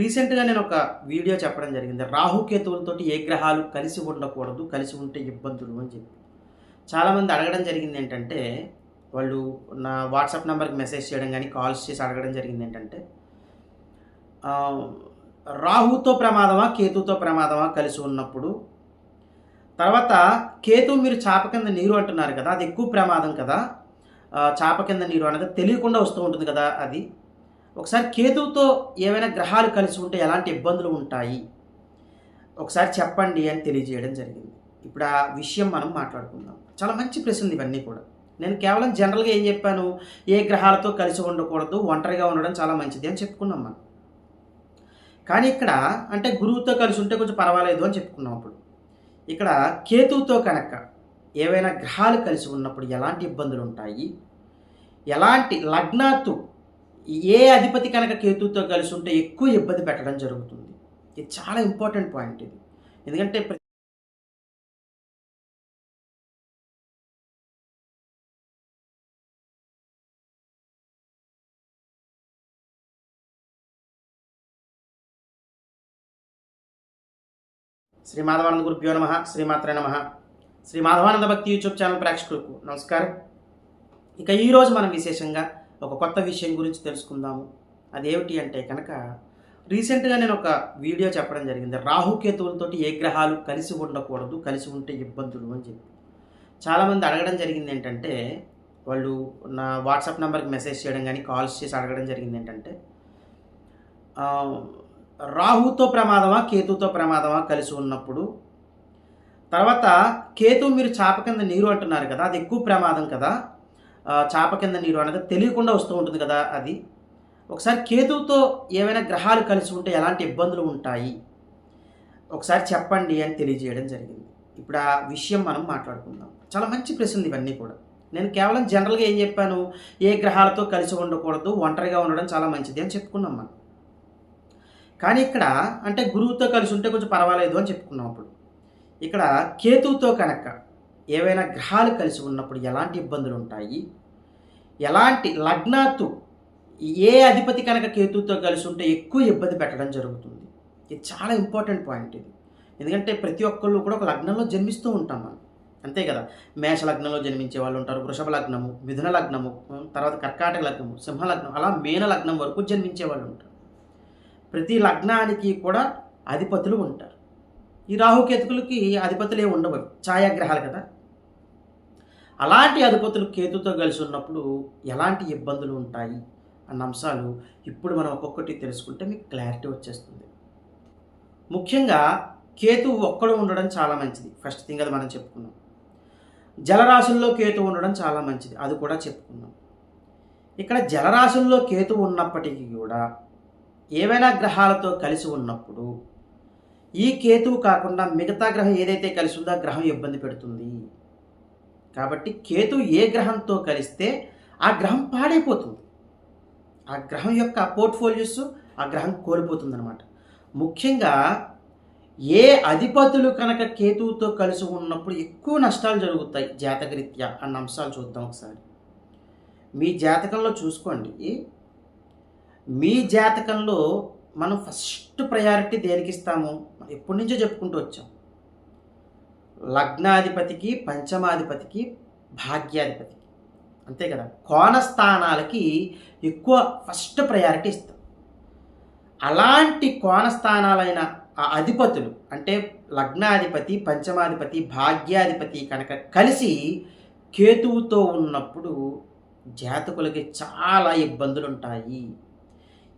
రీసెంట్గా నేను ఒక వీడియో చెప్పడం జరిగింది. రాహుకేతువులతో ఏ గ్రహాలు కలిసి ఉండకూడదు కలిసి ఉంటే ఇబ్బందులు అని చెప్పి. చాలామంది అడగడం జరిగింది ఏంటంటే వాళ్ళు నా వాట్సాప్ నెంబర్కి మెసేజ్ చేయడం కానీ కాల్స్ చేసి అడగడం జరిగింది ఏంటంటే రాహుతో ప్రమాదమా కేతుతో ప్రమాదమా కలిసి ఉన్నప్పుడు? తర్వాత కేతు మీరు చాప కింద నీరు అంటున్నారు కదా అది ఎక్కువ ప్రమాదం కదా చాప కింద నీరు అనేది తెలియకుండా వస్తూ ఉంటుంది కదా అది. ఒకసారి కేతువుతో ఏవైనా గ్రహాలు కలిసి ఉంటే ఎలాంటి ఇబ్బందులు ఉంటాయి? ఒకసారి చెప్పండి అని తెలియజేయడం జరిగింది. ఇప్పుడు ఆ విషయం మనం మాట్లాడుకుందాం. చాలా మంచి ప్రశ్నలు ఇవన్నీ కూడా. నేను కేవలం జనరల్గా ఏం చెప్పాను? ఏ గ్రహాలతో కలిసి ఉండకూడదు ఒంటరిగా ఉండడం చాలా మంచిది అని చెప్పుకున్నాం మనం. కానీ ఇక్కడ అంటే గురువుతో కలిసి ఉంటే కొంచెం పర్వాలేదు అని చెప్పుకున్నాం అప్పుడు. ఇక్కడ కేతువుతో కనుక ఏవైనా గ్రహాలు కలిసి ఉన్నప్పుడు ఎలాంటి ఇబ్బందులు ఉంటాయి? ఎలాంటి లగ్నాత్తు ఏ అధిపతి కనుక కేతుతో కలిసి ఉంటే ఎక్కువ ఇబ్బంది పెట్టడం జరుగుతుంది. ఇది చాలా ఇంపార్టెంట్ పాయింట్ ఇది. ఎందుకంటే శ్రీ మాధవానంద గురుభ్యో నమ శ్రీమాత్రే నమ. శ్రీ మాధవానంద భక్తి యూట్యూబ్ ఛానల్ ప్రేక్షకులకు నమస్కారం. ఇక ఈరోజు మనం విశేషంగా ఒక కొత్త విషయం గురించి తెలుసుకుందాము. అదేమిటి అంటే కనుక రీసెంట్గా నేను ఒక వీడియో చెప్పడం జరిగింది. రాహుకేతువులతో ఏ గ్రహాలు కలిసి ఉండకూడదు కలిసి ఉంటే ఇబ్బందులు అని చెప్పి. చాలామంది అడగడం జరిగింది ఏంటంటే వాళ్ళు నా వాట్సాప్ నెంబర్కి మెసేజ్ చేయడం కానీ కాల్స్ చేసి అడగడం జరిగింది ఏంటంటే రాహుతో ప్రమాదమా కేతుతో ప్రమాదమా కలిసి ఉన్నప్పుడు తర్వాత కేతు మీరు చాప కింద నీరు అంటున్నారు కదా అది ఎక్కువ ప్రమాదం కదా చాప కింద నీరు అనేది తెలియకుండా వస్తూ ఉంటుంది కదా అది. ఒకసారి కేతువుతో ఏవైనా గ్రహాలు కలిసి ఉంటే ఎలాంటి ఇబ్బందులు ఉంటాయి? ఒకసారి చెప్పండి అని తెలియజేయడం జరిగింది. ఇప్పుడు ఆ విషయం మనం మాట్లాడుకుందాం. చాలా మంచి ప్రశ్నలు ఇవన్నీ కూడా. నేను కేవలం జనరల్గా ఏం చెప్పాను? ఏ గ్రహాలతో కలిసి ఉండకూడదు? ఒంటరిగా ఉండడం చాలా మంచిది అని చెప్పుకున్నాం మనం. కానీ ఇక్కడ అంటే గురువుతో కలిసి ఉంటే కొంచెం పర్వాలేదు అని చెప్పుకున్నాం అప్పుడు. ఇక్కడ కేతువుతో కనుక ఏవైనా గ్రహాలు కలిసి ఉన్నప్పుడు ఎలాంటి ఇబ్బందులు ఉంటాయి? ఎలాంటి లగ్నాత్తు ఏ అధిపతి కనుక కేతుతో కలిసి ఉంటే ఎక్కువ ఇబ్బంది పెట్టడం జరుగుతుంది. ఇది చాలా ఇంపార్టెంట్ పాయింట్ ఇది. ఎందుకంటే ప్రతి ఒక్కళ్ళు కూడా ఒక లగ్నంలో జన్మిస్తూ ఉంటాం మనం. అంతే కదా? మేష లగ్నంలో జన్మించే వాళ్ళు ఉంటారు వృషభ లగ్నము మిథున లగ్నము తర్వాత కర్కాటక లగ్నము సింహ లగ్నం అలా మీన లగ్నం వరకు జన్మించే వాళ్ళు ఉంటారు. ప్రతి లగ్నానికి కూడా అధిపతులు ఉంటారు. ఈ రాహుకేతుకులకి అధిపతులు ఏమి ఉండవు. ఛాయాగ్రహాలు కదా? అలాంటి అధిపతులు కేతుతో కలిసి ఉన్నప్పుడు ఎలాంటి ఇబ్బందులు ఉంటాయి అన్న అంశాలు ఇప్పుడు మనం ఒక్కొక్కటి తెలుసుకుంటే మీకు క్లారిటీ వచ్చేస్తుంది. ముఖ్యంగా కేతు ఒక్కడు ఉండడం చాలా మంచిది. ఫస్ట్ థింగ్ అది మనం చెప్పుకున్నాం. జలరాశుల్లో కేతు ఉండడం చాలా మంచిది. అది కూడా చెప్పుకున్నాం. ఇక్కడ జలరాశుల్లో కేతు ఉన్నప్పటికీ కూడా ఏవైనా గ్రహాలతో కలిసి ఉన్నప్పుడు ఈ కేతువు కాకుండా మిగతా గ్రహం ఏదైతే కలిసి ఉందో ఆ గ్రహం ఇబ్బంది పెడుతుంది. కాబట్టి కేతు ఏ గ్రహంతో కలిస్తే ఆ గ్రహం పాడైపోతుంది. ఆ గ్రహం యొక్క పోర్ట్ఫోలియోస్ ఆ గ్రహం కోల్పోతుంది అనమాట ముఖ్యంగా ఏ అధిపతులు కనుక కేతువుతో కలిసి ఉన్నప్పుడు ఎక్కువ నష్టాలు జరుగుతాయి జాతకరీత్యా అన్న అంశాలు చూద్దాం ఒకసారి. మీ జాతకంలో చూసుకోండి. మీ జాతకంలో మనం ఫస్ట్ ప్రయారిటీ దేనికి ఇస్తాము? ఎప్పటి నుంచో చెప్పుకుంటూ వచ్చాం. లగ్నాధిపతికి పంచమాధిపతికి భాగ్యాధిపతికి. అంతే కదా? కోణ స్థానాలకి ఎక్కువ ఫస్ట్ ప్రయారిటీ ఇస్తాం. అలాంటి కోణ స్థానాలైన ఆ అధిపతులు అంటే లగ్నాధిపతి పంచమాధిపతి భాగ్యాధిపతి కనుక కలిసి కేతువుతో ఉన్నప్పుడు జాతకులకి చాలా ఇబ్బందులు ఉంటాయి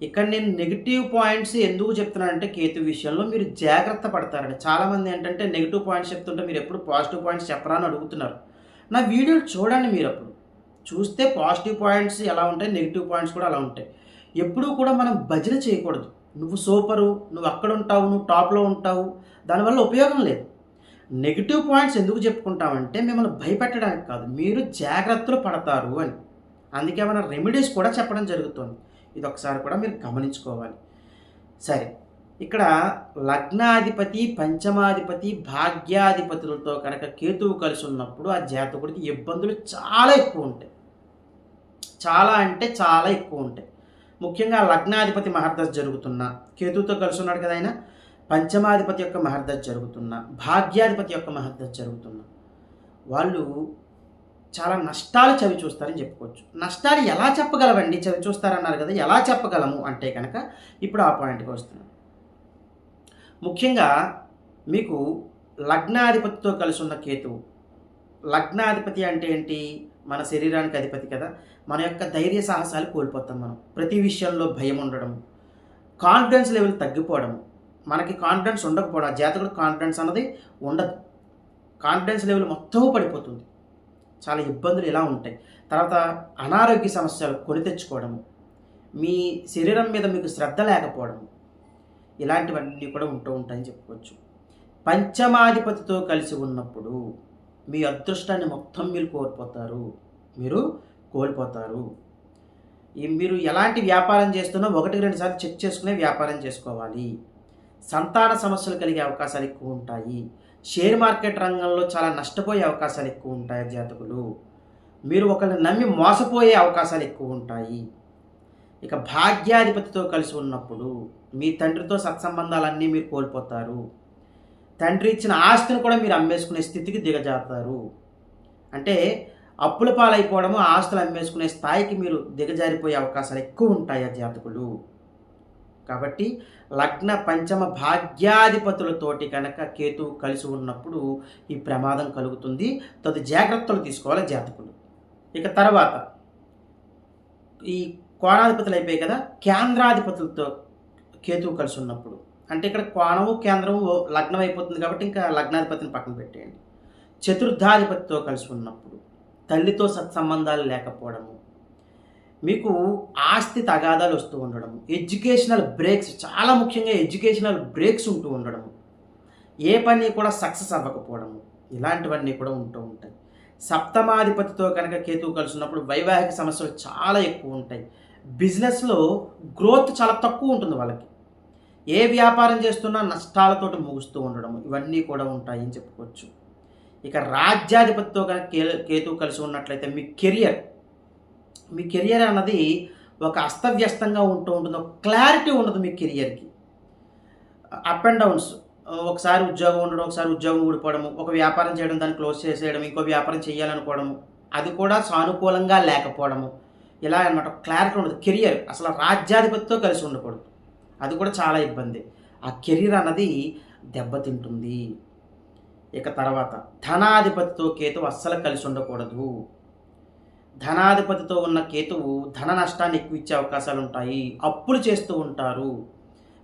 ఇక్కడ నేను నెగిటివ్ పాయింట్స్ ఎందుకు చెప్తున్నానంటే కేతు విషయంలో మీరు జాగ్రత్త పడతారండి. చాలామంది ఏంటంటే నెగిటివ్ పాయింట్స్ చెప్తుంటే మీరు ఎప్పుడు పాజిటివ్ పాయింట్స్ చెప్పరా అని అడుగుతున్నారు. నా వీడియోలు చూడండి మీరు అప్పుడు. చూస్తే పాజిటివ్ పాయింట్స్ ఎలా ఉంటాయి నెగిటివ్ పాయింట్స్ కూడా అలా ఉంటాయి. ఎప్పుడూ కూడా మనం భజన చేయకూడదు. నువ్వు సూపరు నువ్వు అక్కడ ఉంటావు నువ్వు టాప్లో ఉంటావు దానివల్ల ఉపయోగం లేదు. నెగిటివ్ పాయింట్స్ ఎందుకు చెప్పుకుంటామంటే మిమ్మల్ని భయపెట్టడానికి కాదు. మీరు జాగ్రత్తలు పడతారు అని. అందుకే మన రెమెడీస్ కూడా చెప్పడం జరుగుతుంది. ఇది ఒకసారి కూడా మీరు గమనించుకోవాలి. సరే ఇక్కడ లగ్నాధిపతి పంచమాధిపతి భాగ్యాధిపతులతో కనుక కేతువు కలిసి ఉన్నప్పుడు ఆ జాతకుడికి ఇబ్బందులు చాలా ఎక్కువ ఉంటాయి. చాలా అంటే చాలా ఎక్కువ ఉంటాయి. ముఖ్యంగా లగ్నాధిపతి మహర్దశ జరుగుతున్న కేతుతో కలిసి ఉన్నాడు కదా ఆయన పంచమాధిపతి యొక్క మహర్దశ జరుగుతున్న భాగ్యాధిపతి యొక్క మహర్దశ జరుగుతున్న వాళ్ళు చాలా నష్టాలు చవి చూస్తారని చెప్పుకోవచ్చు. నష్టాలు ఎలా చెప్పగలవండి? చవి చూస్తారన్నారు కదా ఎలా చెప్పగలము? అంటే కనుక ఇప్పుడు ఆ పాయింట్కి వస్తున్నాం. ముఖ్యంగా మీకు లగ్నాధిపతితో కలిసి ఉన్న కేతువు. లగ్నాధిపతి అంటే ఏంటి? మన శరీరానికి అధిపతి కదా. మన యొక్క ధైర్య సాహసాలు కోల్పోతాం మనం. ప్రతి విషయంలో భయం ఉండడం కాన్ఫిడెన్స్ లెవెల్ తగ్గిపోవడం మనకి కాన్ఫిడెన్స్ ఉండకపోవడం. జాతకుడు కాన్ఫిడెన్స్ అన్నది ఉండదు. కాన్ఫిడెన్స్ లెవెల్ మొత్తం పడిపోతుంది. చాలా ఇబ్బందులు ఇలా ఉంటాయి. తర్వాత అనారోగ్య సమస్యలు కొని తెచ్చుకోవడము మీ శరీరం మీద మీకు శ్రద్ధ లేకపోవడము ఇలాంటివన్నీ కూడా ఉంటూ ఉంటాయని చెప్పుకోవచ్చు. పంచమాధిపతితో కలిసి ఉన్నప్పుడు మీ అదృష్టాన్ని మొత్తం మీరు కోల్పోతారు. మీరు కోల్పోతారు. మీరు ఎలాంటి వ్యాపారం చేస్తున్నా ఒకటి రెండు సార్లు చెక్ చేసుకునే వ్యాపారం చేసుకోవాలి. సంతాన సమస్యలు కలిగే అవకాశాలు ఎక్కువ ఉంటాయి. షేర్ మార్కెట్ రంగంలో చాలా నష్టపోయే అవకాశాలు ఎక్కువ ఉంటాయి జాతకులు మీరు ఒకరిని నమ్మి మోసపోయే అవకాశాలు ఎక్కువ ఉంటాయి. ఇక భాగ్యాధిపతితో కలిసి ఉన్నప్పుడు మీ తండ్రితో సత్సంబంధాలన్నీ మీరు కోల్పోతారు. తండ్రి ఇచ్చిన ఆస్తిని కూడా మీరు అమ్మేసుకునే స్థితికి దిగజారుతారు. అంటే అప్పుల పాలైపోవడము ఆస్తులు అమ్మేసుకునే స్థాయికి మీరు దిగజారిపోయే అవకాశాలు ఎక్కువ ఉంటాయి ఆ జాతకులు కాబట్టి లగ్న పంచమ భాగ్యాధిపతులతోటి కనుక కేతు కలిసి ఉన్నప్పుడు ఈ ప్రమాదం కలుగుతుంది. తదు జాగ్రత్తలు తీసుకోవాలి జాతకులు. ఇక తర్వాత ఈ కోణాధిపతులు అయిపోయాయి కదా కేంద్రాధిపతులతో కేతువు కలిసి ఉన్నప్పుడు. అంటే ఇక్కడ కోణము కేంద్రము లగ్నం అయిపోతుంది కాబట్టి ఇంకా లగ్నాధిపతిని పక్కన పెట్టేయండి. చతుర్థాధిపతితో కలిసి ఉన్నప్పుడు తల్లితో సత్సంబంధాలు లేకపోవడము మీకు ఆస్తి తగాదాలు వస్తూ ఉండడము ఎడ్యుకేషనల్ బ్రేక్స్ చాలా ముఖ్యంగా ఎడ్యుకేషనల్ బ్రేక్స్ ఉంటూ ఉండడము ఏ పని కూడా సక్సెస్ అవ్వకపోవడము ఇలాంటివన్నీ కూడా ఉంటూ ఉంటాయి. సప్తమాధిపతితో కనుక కేతువు కలిసినప్పుడు వైవాహిక సమస్యలు చాలా ఎక్కువ ఉంటాయి. బిజినెస్లో గ్రోత్ చాలా తక్కువ ఉంటుంది వాళ్ళకి. ఏ వ్యాపారం చేస్తున్నా నష్టాలతోటి ముగుస్తూ ఉండడం ఇవన్నీ కూడా ఉంటాయని చెప్పుకోవచ్చు. ఇక రాజ్యాధిపతితో కనుక కే కేతు కలిసి ఉన్నట్లయితే మీ కెరియర్ మీ కెరియర్ అన్నది ఒక అస్తవ్యస్తంగా ఉంటూ ఉంటుంది ఒక క్లారిటీ ఉండదు మీ కెరియర్కి. అప్ అండ్ డౌన్స్ ఒకసారి ఉద్యోగం ఉండడం ఒకసారి ఉద్యోగం ఊడిపోవడము ఒక వ్యాపారం చేయడం దాన్ని క్లోజ్ చేసేయడం ఇంకో వ్యాపారం చేయాలనుకోవడము అది కూడా సానుకూలంగా లేకపోవడము ఇలా అనమాట క్లారిటీ ఉండదు. కెరియర్ అసలు రాజ్యాధిపతితో కలిసి ఉండకూడదు. అది కూడా చాలా ఇబ్బంది. ఆ కెరీర్ అన్నది దెబ్బతింటుంది. ఇక తర్వాత ధనాధిపతితో కేతు అస్సలు కలిసి ఉండకూడదు. ధనాధిపతితో ఉన్న కేతువు ధన నష్టాన్ని ఎక్కువ ఇచ్చే అవకాశాలు ఉంటాయి. అప్పులు చేస్తూ ఉంటారు.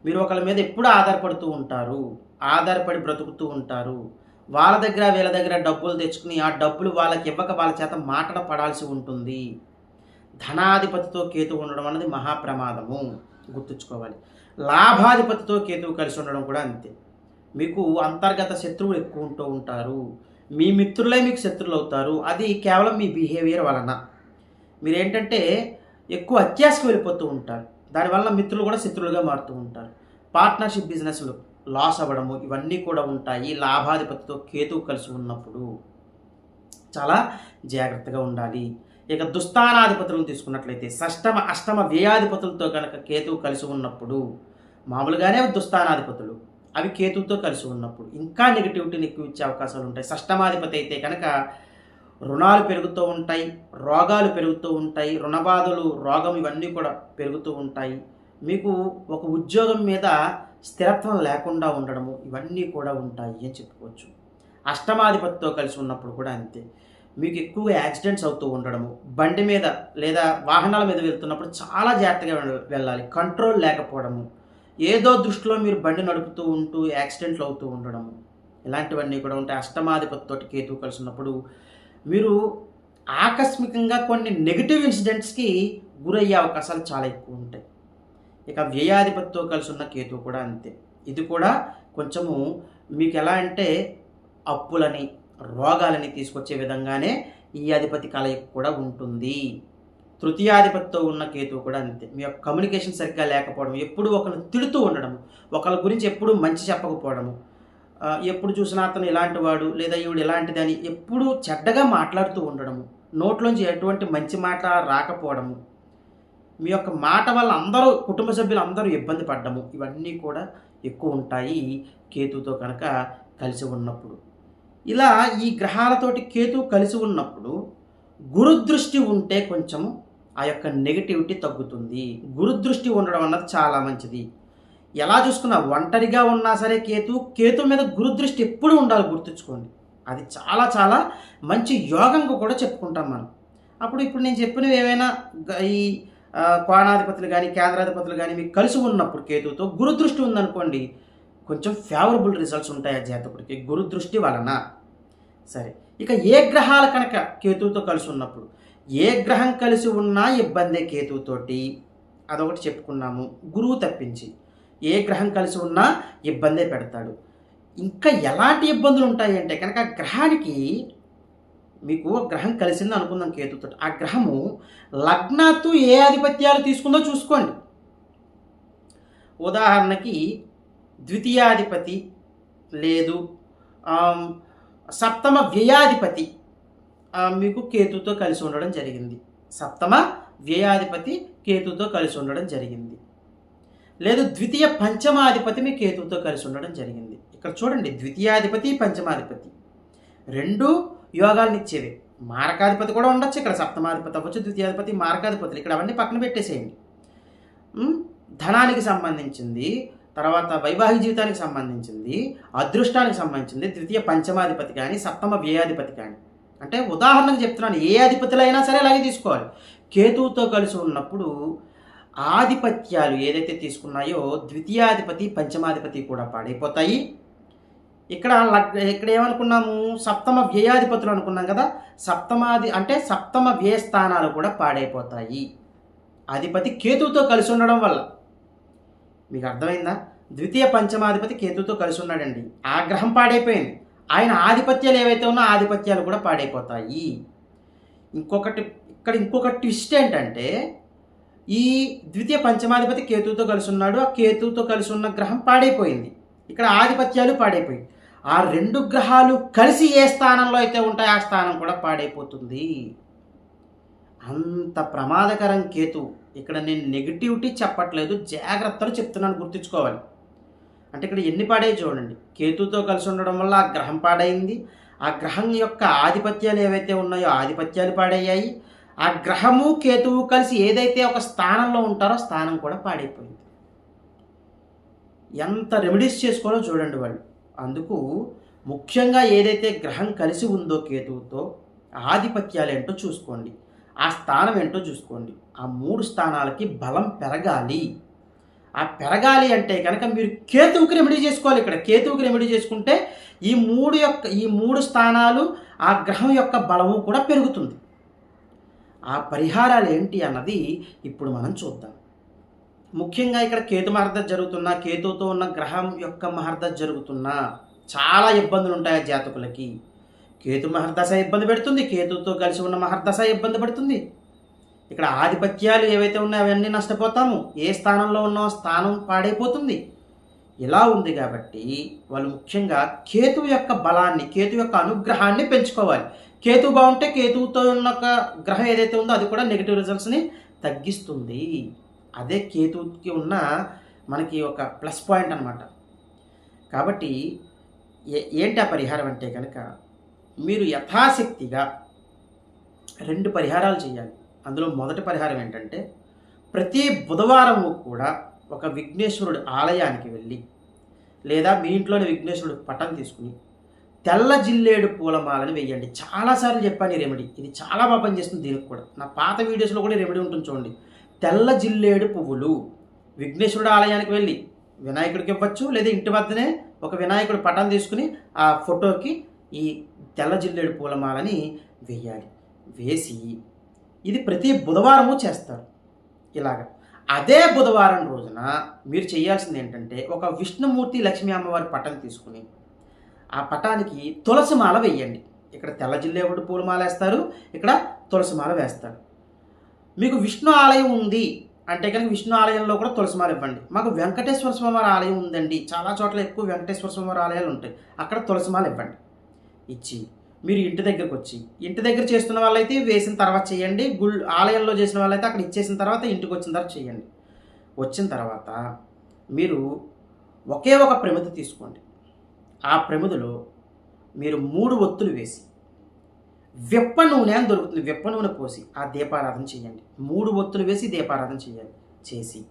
మీరు ఒకళ్ళ మీద ఎప్పుడు ఆధారపడుతూ ఉంటారు. ఆధారపడి బ్రతుకుతూ ఉంటారు. వాళ్ళ దగ్గర వీళ్ళ దగ్గర డబ్బులు తెచ్చుకుని ఆ డబ్బులు వాళ్ళకి ఇవ్వక వాళ్ళ చేత మాటడ పడాల్సి ఉంటుంది. ధనాధిపతితో కేతు ఉండడం అనేది మహాప్రమాదము. గుర్తుంచుకోవాలి. లాభాధిపతితో కేతువు కలిసి ఉండడం కూడా అంతే. మీకు అంతర్గత శత్రువులు ఎక్కువ ఉంటూ ఉంటారు. మీ మిత్రులే మీకు శత్రులు అవుతారు అది కేవలం మీ బిహేవియర్ వలన. మీరేంటంటే ఎక్కువ అత్యాశకు వెళ్ళిపోతూ ఉంటారు. దానివల్ల మిత్రులు కూడా శత్రులుగా మారుతూ ఉంటారు. పార్ట్నర్షిప్ బిజినెస్లు లాస్ అవ్వడము ఇవన్నీ కూడా ఉంటాయి. లాభాధిపతితో కేతువు కలిసి ఉన్నప్పుడు చాలా జాగ్రత్తగా ఉండాలి. ఇక దుస్థానాధిపతులను తీసుకున్నట్లయితే షష్టమ అష్టమ వ్యయాధిపతులతో కనుక కేతువు కలిసి ఉన్నప్పుడు మామూలుగానే దుస్థానాధిపతులు. అవి కేతువుతో కలిసి ఉన్నప్పుడు ఇంకా నెగిటివిటీని ఎక్కువ ఇచ్చే అవకాశాలు ఉంటాయి. షష్టమాధిపతి అయితే కనుక రుణాలు పెరుగుతూ ఉంటాయి రోగాలు పెరుగుతూ ఉంటాయి రుణబాధలు రోగం ఇవన్నీ కూడా పెరుగుతూ ఉంటాయి. మీకు ఒక ఉద్యోగం మీద స్థిరత్వం లేకుండా ఉండడము ఇవన్నీ కూడా ఉంటాయి అని చెప్పుకోవచ్చు. అష్టమాధిపతితో కలిసి ఉన్నప్పుడు కూడా అంతే. మీకు ఎక్కువగా యాక్సిడెంట్స్ అవుతూ ఉండడము బండి మీద లేదా వాహనాల మీద వెళ్తున్నప్పుడు చాలా జాగ్రత్తగా వెళ్ళాలి. కంట్రోల్ లేకపోవడము ఏదో దృష్టిలో మీరు బండి నడుపుతూ ఉంటూ యాక్సిడెంట్లు అవుతూ ఉండడము ఇలాంటివన్నీ కూడా ఉంటాయి అష్టమాధిపతితోటి కేతు కలిసి ఉన్నప్పుడు మీరు ఆకస్మికంగా కొన్ని నెగిటివ్ ఇన్సిడెంట్స్కి గురయ్యే అవకాశాలు చాలా ఎక్కువ ఉంటాయి. ఇక వ్యయాధిపతితో కలిసి ఉన్న కేతు కూడా అంతే. ఇది కూడా కొంచెము మీకు ఎలా అంటే అప్పులని రోగాలని తీసుకొచ్చే విధంగానే ఈ అధిపతి కలయిక కూడా ఉంటుంది. తృతీయాధిపతితో ఉన్న కేతువు కూడా అంతే. మీ యొక్క కమ్యూనికేషన్ సరిగ్గా లేకపోవడం ఎప్పుడు ఒకరిని తిడుతూ ఉండడం ఒకరి గురించి ఎప్పుడు మంచి చెప్పకపోవడము ఎప్పుడు చూసినా అతను ఇలాంటి వాడు లేదా ఈవిడు ఇలాంటిది అని ఎప్పుడు చెడ్డగా మాట్లాడుతూ ఉండడము నోట్లోంచి ఎటువంటి మంచి మాట రాకపోవడము మీ యొక్క మాట వల్ల అందరూ కుటుంబ సభ్యులు అందరూ ఇబ్బంది పడ్డము ఇవన్నీ కూడా ఎక్కువ ఉంటాయి కేతుతో కనుక కలిసి ఉన్నప్పుడు. ఇలా ఈ గ్రహాలతోటి కేతు కలిసి ఉన్నప్పుడు గురుదృష్టి ఉంటే కొంచెం ఆ యొక్క నెగిటివిటీ తగ్గుతుంది. గురుదృష్టి ఉండడం అన్నది చాలా మంచిది. ఎలా చూసుకున్నా ఒంటరిగా ఉన్నా సరే కేతు కేతు మీద గురుదృష్టి ఎప్పుడు ఉండాలి గుర్తుంచుకోండి. అది చాలా చాలా మంచి యోగంగా కూడా చెప్పుకుంటాం మనం. అప్పుడు ఇప్పుడు నేను చెప్పినవి ఏమైనా ఈ కోణాధిపతులు కానీ కేంద్రాధిపతులు కానీ మీకు కలిసి ఉన్నప్పుడు కేతుతో గురుదృష్టి ఉందనుకోండి కొంచెం ఫేవరబుల్ రిజల్ట్స్ ఉంటాయి ఆ జాతకుడికి. గురుదృష్టి వలన. సరే. ఇక ఏ గ్రహాలు కనుక కేతువుతో కలిసి ఉన్నప్పుడు ఏ గ్రహం కలిసి ఉన్నా ఇబ్బందే కేతువుతోటి. అదొకటి చెప్పుకున్నాము. గురువు తప్పించి ఏ గ్రహం కలిసి ఉన్నా ఇబ్బందే పెడతాడు. ఇంకా ఎలాంటి ఇబ్బందులు ఉంటాయి అంటే కనుక ఆ గ్రహానికి మీకు గ్రహం కలిసింది అనుకుందాం కేతుతో ఆ గ్రహము లగ్నాత్తు ఏ ఆధిపత్యాలు తీసుకుందో చూసుకోండి. ఉదాహరణకి ద్వితీయాధిపతి లేదు. సప్తమ వ్యయాధిపతి మీకు కేతుతో కలిసి ఉండడం జరిగింది. సప్తమ వ్యయాధిపతి కేతుతో కలిసి ఉండడం జరిగింది. లేదు ద్వితీయ పంచమాధిపతి మీ కేతుతో కలిసి ఉండడం జరిగింది. ఇక్కడ చూడండి ద్వితీయాధిపతి పంచమాధిపతి. రెండు యోగాలను ఇచ్చేవి. మారకాధిపతి కూడా ఉండొచ్చు ఇక్కడ. సప్తమాధిపతి అవ్వచ్చు ద్వితీయాధిపతి మారకాధిపతులు. ఇక్కడ అవన్నీ పక్కన పెట్టేసేయండి. ధనానికి సంబంధించింది తర్వాత వైవాహిక జీవితానికి సంబంధించింది అదృష్టానికి సంబంధించింది ద్వితీయ పంచమాధిపతి కానీ సప్తమ వ్యయాధిపతి కానీ. అంటే ఉదాహరణకు చెప్తున్నాను ఏ అధిపతులైనా సరే అలాగే తీసుకోవాలి. కేతువుతో కలిసి ఉన్నప్పుడు ఆధిపత్యాలు ఏదైతే తీసుకున్నాయో ద్వితీయాధిపతి పంచమాధిపతి కూడా పాడైపోతాయి. ఇక్కడ లగ్ ఇక్కడ ఏమనుకున్నాము? సప్తమ వ్యయాధిపతులు అనుకున్నాం కదా? సప్తమాది అంటే సప్తమ వ్యయ స్థానాలు కూడా పాడైపోతాయి. అధిపతి కేతువుతో కలిసి ఉండడం వల్ల. మీకు అర్థమైందా? ద్వితీయ పంచమాధిపతి కేతువుతో కలిసి ఉన్నాడండి. ఆగ్రహం పాడైపోయింది. ఆయన ఆధిపత్యాలు ఏవైతే ఉన్నా ఆధిపత్యాలు కూడా పాడైపోతాయి. ఇంకొకటి ఇక్కడ ఇంకొక ట్విస్ట్ ఏంటంటే ఈ ద్వితీయ పంచమాధిపతి కేతువుతో కలిసి ఉన్నాడు ఆ కేతువుతో కలిసి ఉన్న గ్రహం పాడైపోయింది. ఇక్కడ ఆధిపత్యాలు పాడైపోయి ఆ రెండు గ్రహాలు కలిసి ఏ స్థానంలో అయితే ఉంటాయో ఆ స్థానం కూడా పాడైపోతుంది. అంత ప్రమాదకరం కేతు ఇక్కడ నేను నెగిటివిటీ చెప్పట్లేదు జాగ్రత్తలు చెప్తున్నాను గుర్తుంచుకోవాలి. అంటే ఇక్కడ ఎన్ని పాడాయి చూడండి. కేతుతో కలిసి ఉండడం వల్ల ఆ గ్రహం పాడైంది. ఆ గ్రహం యొక్క ఆధిపత్యాలు ఏవైతే ఉన్నాయో ఆధిపత్యాలు పాడయ్యాయి. ఆ గ్రహము కేతువు కలిసి ఏదైతే ఒక స్థానంలో ఉంటారో స్థానం కూడా పాడైపోయింది. ఎంత రెమెడీస్ చేసుకోవాలో చూడండి వాళ్ళు. అందుకు ముఖ్యంగా ఏదైతే గ్రహం కలిసి ఉందో కేతువుతో ఆధిపత్యాలు ఏంటో చూసుకోండి. ఆ స్థానం ఏంటో చూసుకోండి. ఆ మూడు స్థానాలకి బలం పెరగాలి. ఆ పెరగాలి అంటే కనుక మీరు కేతువుకి రెమెడీ చేసుకోవాలి ఇక్కడ. కేతువుకి రెమెడీ చేసుకుంటే ఈ మూడు యొక్క ఈ మూడు స్థానాలు ఆ గ్రహం యొక్క బలము కూడా పెరుగుతుంది. ఆ పరిహారాలు ఏంటి అన్నది ఇప్పుడు మనం చూద్దాం. ముఖ్యంగా ఇక్కడ కేతు మహర్దశ జరుగుతున్న కేతుతో ఉన్న గ్రహం యొక్క మహర్దశ జరుగుతున్న చాలా ఇబ్బందులు ఉంటాయి ఆ జాతకులకి. కేతు మహర్దశ ఇబ్బంది పెడుతుంది కేతుతో కలిసి ఉన్న మహర్దశ ఇబ్బంది పడుతుంది. ఇక్కడ ఆధిపత్యాలు ఏవైతే ఉన్నాయో అవన్నీ నష్టపోతాము. ఏ స్థానంలో ఉన్నా స్థానం పాడైపోతుంది. ఇలా ఉంది కాబట్టి వాళ్ళు ముఖ్యంగా కేతు యొక్క బలాన్ని కేతు యొక్క అనుగ్రహాన్ని పెంచుకోవాలి. కేతు బాగుంటే కేతువుతో ఉన్న ఒక గ్రహం ఏదైతే ఉందో అది కూడా నెగిటివ్ రిజల్ట్స్ని తగ్గిస్తుంది. అదే కేతువుకి ఉన్న మనకి ఒక ప్లస్ పాయింట్ అనమాట కాబట్టి ఏ ఏంటి ఆ పరిహారం అంటే కనుక మీరు యథాశక్తిగా రెండు పరిహారాలు చేయాలి. అందులో మొదటి పరిహారం ఏంటంటే ప్రతి బుధవారము కూడా ఒక విఘ్నేశ్వరుడి ఆలయానికి వెళ్ళి లేదా మీ ఇంట్లోని విఘ్నేశ్వరుడు పటం తీసుకుని తెల్ల జిల్లేడు పూలమాలని వేయండి. చాలాసార్లు చెప్పాను ఈ రెమెడీ. ఇది చాలా బాగా పనిచేస్తుంది దీనికి కూడా. నా పాత వీడియోస్లో కూడా రెమెడీ ఉంటుంది చూడండి. తెల్ల జిల్లేడు పువ్వులు విఘ్నేశ్వరుడు ఆలయానికి వెళ్ళి వినాయకుడికి ఇవ్వచ్చు లేదా ఇంటి వద్దనే ఒక వినాయకుడు పటం తీసుకుని ఆ ఫోటోకి ఈ తెల్ల జిల్లేడు పూలమాలని వేయాలి. వేసి ఇది ప్రతి బుధవారము చేస్తారు ఇలాగ. అదే బుధవారం రోజున మీరు చేయాల్సింది ఏంటంటే ఒక విష్ణుమూర్తి లక్ష్మీ అమ్మవారి పటం తీసుకుని ఆ పటానికి తులసి మాల వేయండి. ఇక్కడ తెల్ల జిల్లేడు పూలమాల వేస్తారు ఇక్కడ తులసి మాల వేస్తారు. మీకు విష్ణు ఆలయం ఉంది అంటే కనుక విష్ణు ఆలయంలో కూడా తులసిమాల ఇవ్వండి. మాకు వెంకటేశ్వర స్వామివారి ఆలయం ఉందండి. చాలా చోట్ల ఎక్కువ వెంకటేశ్వర స్వామివారి ఆలయాలు ఉంటాయి. అక్కడ తులసిమాల ఇవ్వండి. ఇచ్చి మీరు ఇంటి దగ్గరకు వచ్చి. ఇంటి దగ్గర చేస్తున్న వాళ్ళైతే వేసిన తర్వాత చేయండి. గుల్ ఆలయంలో చేసిన వాళ్ళైతే అక్కడ ఇచ్చేసిన తర్వాత ఇంటికి వచ్చిన తర్వాత చేయండి. వచ్చిన తర్వాత మీరు ఒకే ఒక ప్రమిద తీసుకోండి. ఆ ప్రమిదలో మీరు మూడు ఒత్తులు వేసి వెప్ప నూనె అని దొరుకుతుంది. వెప్ప నూనె పోసి ఆ దీపారాధన చేయండి. మూడు ఒత్తులు వేసి దీపారాధన చేయాలి చేసి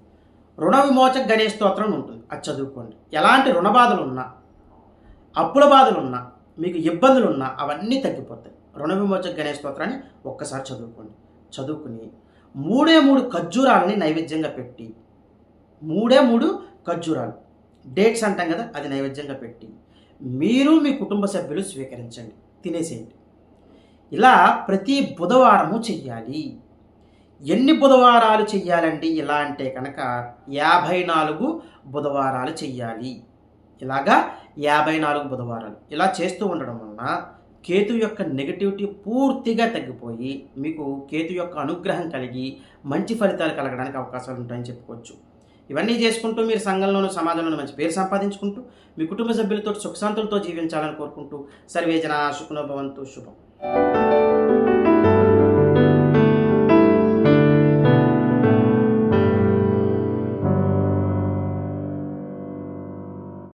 రుణ విమోచక గణేష్ స్తోత్రం ఉంటుంది. అది చదువుకోండి. ఎలాంటి రుణ బాధలు ఉన్నా అప్పుల బాధలు ఉన్నా మీకు ఇబ్బందులు ఉన్నా అవన్నీ తగ్గిపోతాయి. రుణ విమోచక గణేష్ స్తోత్రాన్ని ఒక్కసారి చదువుకోండి. చదువుకుని మూడే మూడు ఖర్జూరాలని నైవేద్యంగా పెట్టి మూడే మూడు ఖర్జూరాలు. డేట్స్ అంటాం కదా అది నైవేద్యంగా పెట్టి మీరు మీ కుటుంబ సభ్యులు స్వీకరించండి. తినేసేయండి. ఇలా ప్రతి బుధవారము చెయ్యాలి. ఎన్ని బుధవారాలు చెయ్యాలండి? ఇలా అంటే కనుక యాభై నాలుగు బుధవారాలు చెయ్యాలి. ఇలాగా యాభై నాలుగు బుధవారాలు ఇలా చేస్తూ ఉండడం వలన కేతు యొక్క నెగటివిటీ పూర్తిగా తగ్గిపోయి మీకు కేతు యొక్క అనుగ్రహం కలిగి మంచి ఫలితాలు కలగడానికి అవకాశాలు ఉంటాయని చెప్పుకోవచ్చు. ఇవన్నీ చేసుకుంటూ మీరు సంఘంలోనూ సమాజంలోనూ మంచి పేరు సంపాదించుకుంటూ మీ కుటుంబ సభ్యులతో సుఖశాంతులతో జీవించాలని కోరుకుంటూ సర్వేజన సుఖనోభవంతు శుభం.